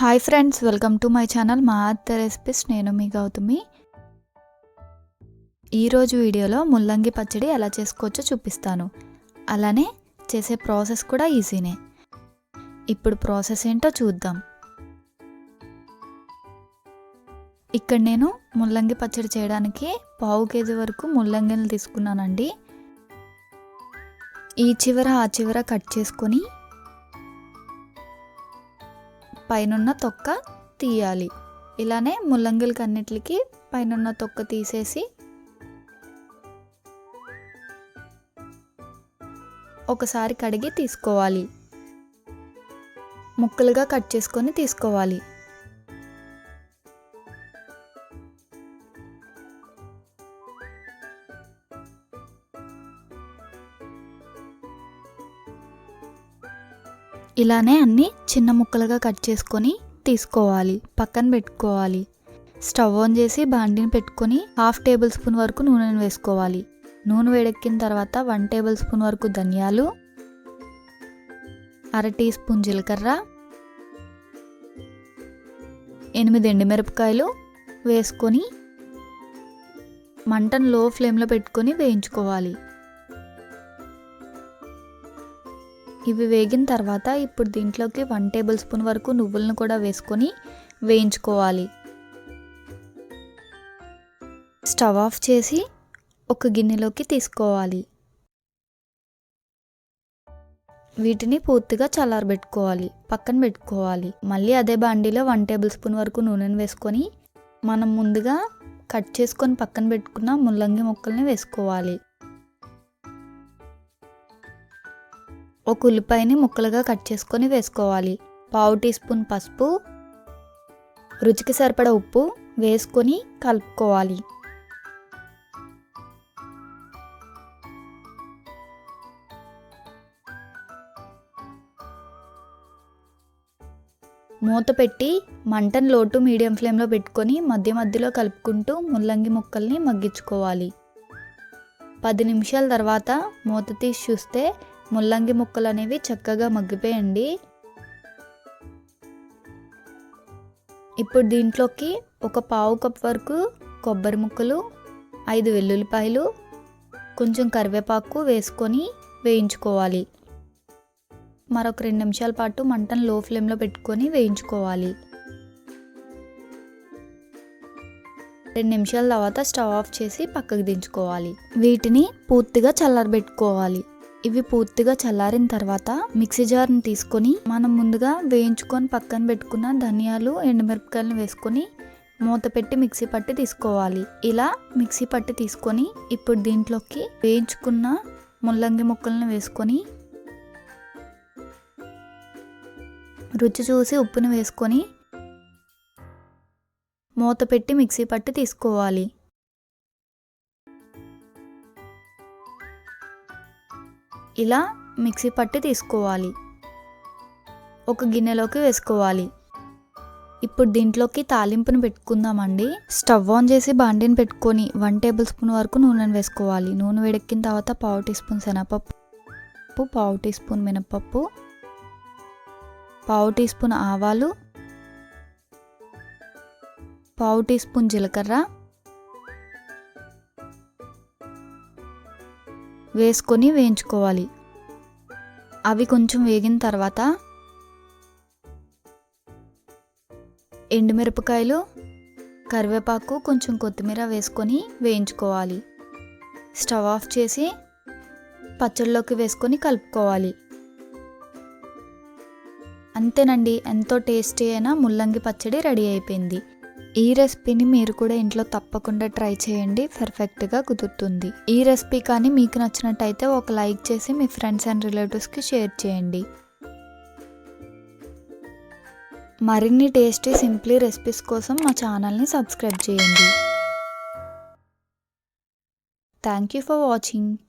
Hi friends welcome to my channel మా అత్త recipes నేను మీ గౌతమి. ఈరోజు వీడియోలో ముల్లంగి పచ్చడి ఎలా చేసుకోవచ్చో చూపిస్తాను. అలానే చేసే ప్రాసెస్ కూడా ఈజీనే. ఇప్పుడు ప్రాసెస్ ఏంటో చూద్దాం. ఇక్కడ నేను ముల్లంగి పచ్చడి చేయడానికి పావు కేజీ వరకు ముల్లంగిని తీసుకున్నానండి. ఈ చివర ఆ చివర కట్ చేసుకొని పైనున్న తొక్క తీయాలి. ఇలానే ముల్లంగిలకి అన్నిటికి పైనున్న తొక్క తీసేసి ఒకసారి కడిగి తీసుకోవాలి. ముక్కలుగా కట్ చేసుకొని తీసుకోవాలి. ఇలానే అన్నీ చిన్న ముక్కలుగా కట్ చేసుకొని తీసుకోవాలి. పక్కన పెట్టుకోవాలి. స్టవ్ ఆన్ చేసి బాండిని పెట్టుకొని హాఫ్ టేబుల్ స్పూన్ వరకు నూనెను వేసుకోవాలి. నూనె వేడెక్కిన తర్వాత వన్ టేబుల్ స్పూన్ వరకు ధనియాలు అర టీ స్పూన్ జీలకర్ర ఎనిమిది ఎండుమిరపకాయలు వేసుకొని మంటను లో ఫ్లేమ్లో పెట్టుకొని వేయించుకోవాలి. ఇవి వేగిన తర్వాత ఇప్పుడు దీంట్లోకి వన్ టేబుల్ స్పూన్ వరకు నువ్వులను కూడా వేసుకొని వేయించుకోవాలి. స్టవ్ ఆఫ్ చేసి ఒక గిన్నెలోకి తీసుకోవాలి. వీటిని పూర్తిగా చల్లారబెట్టుకోవాలి. పక్కన పెట్టుకోవాలి. మళ్ళీ అదే బాండీలో వన్ టేబుల్ స్పూన్ వరకు నూనెను వేసుకొని మనం ముందుగా కట్ చేసుకొని పక్కన పెట్టుకున్న ముల్లంగి ముక్కల్ని వేసుకోవాలి. ఒక ఉల్లిపాయని ముక్కలుగా కట్ చేసుకొని వేసుకోవాలి. పావు టీ స్పూన్ పసుపు రుచికి సరిపడ ఉప్పు వేసుకొని కలుపుకోవాలి. మూత పెట్టి మంటను లోటు మీడియం ఫ్లేమ్లో పెట్టుకొని మధ్య మధ్యలో కలుపుకుంటూ ముల్లంగి ముక్కల్ని మగ్గించుకోవాలి. పది నిమిషాల తర్వాత మూత తీసి చూస్తే ముల్లంగి ముక్కలు అనేవి చక్కగా మగ్గిపోయండి. ఇప్పుడు దీంట్లోకి ఒక పావు కప్ వరకు కొబ్బరి ముక్కలు ఐదు వెల్లుల్లిపాయలు కొంచెం కరివేపాకు వేసుకొని వేయించుకోవాలి. మరొక రెండు నిమిషాల పాటు మంటను లో ఫ్లేమ్లో పెట్టుకొని వేయించుకోవాలి. రెండు నిమిషాల తర్వాత స్టవ్ ఆఫ్ చేసి పక్కకు దించుకోవాలి. వీటిని పూర్తిగా చల్లారబెట్టుకోవాలి. ఇవి పూర్తిగా చల్లారిన తర్వాత మిక్సీ జార్ని తీసుకొని మనం ముందుగా వేయించుకొని పక్కన పెట్టుకున్న ధనియాలు ఎండుమిరపకాయలను వేసుకొని మూత పెట్టి మిక్సీ పట్టి తీసుకోవాలి. ఇలా మిక్సీ పట్టి తీసుకొని ఇప్పుడు దీంట్లోకి వేయించుకున్న ముల్లంగి ముక్కలను వేసుకొని రుచి చూసి ఉప్పుని వేసుకొని మూత పెట్టి మిక్సీ పట్టి తీసుకోవాలి. ఇలా మిక్సీ పట్టి తీసుకోవాలి. ఒక గిన్నెలోకి వేసుకోవాలి. ఇప్పుడు దీంట్లోకి తాలింపును పెట్టుకుందామండి. స్టవ్ ఆన్ చేసి బాండిని పెట్టుకొని వన్ టేబుల్ స్పూన్ వరకు నూనెను వేసుకోవాలి. నూనె వేడెక్కిన తర్వాత పావు టీ స్పూన్ శనగపప్పు పావు టీ స్పూన్ మినపప్పు పావు టీ స్పూన్ ఆవాలు పావు టీ స్పూన్ జీలకర్ర వేసుకొని వేయించుకోవాలి. అవి కొంచెం వేగిన తర్వాత ఎండుమిరపకాయలు కరివేపాకు కొంచెం కొత్తిమీర వేసుకొని వేయించుకోవాలి. స్టవ్ ఆఫ్ చేసి పచ్చడిలోకి వేసుకొని కలుపుకోవాలి. అంతేనండి ఎంతో టేస్టీ అయిన ముల్లంగి పచ్చడి రెడీ అయిపోయింది. ఈ రెసిపీని మీరు కూడా ఇంట్లో తప్పకుండా ట్రై చేయండి. పర్ఫెక్ట్గా కుదురుతుంది. ఈ రెసిపీ కానీ మీకు నచ్చినట్టయితే ఒక లైక్ చేసి మీ ఫ్రెండ్స్ అండ్ రిలేటివ్స్కి షేర్ చేయండి. మరిన్ని టేస్టీ సింప్లీ రెసిపీస్ కోసం మా ఛానల్ని సబ్స్క్రైబ్ చేయండి. Thank you for watching.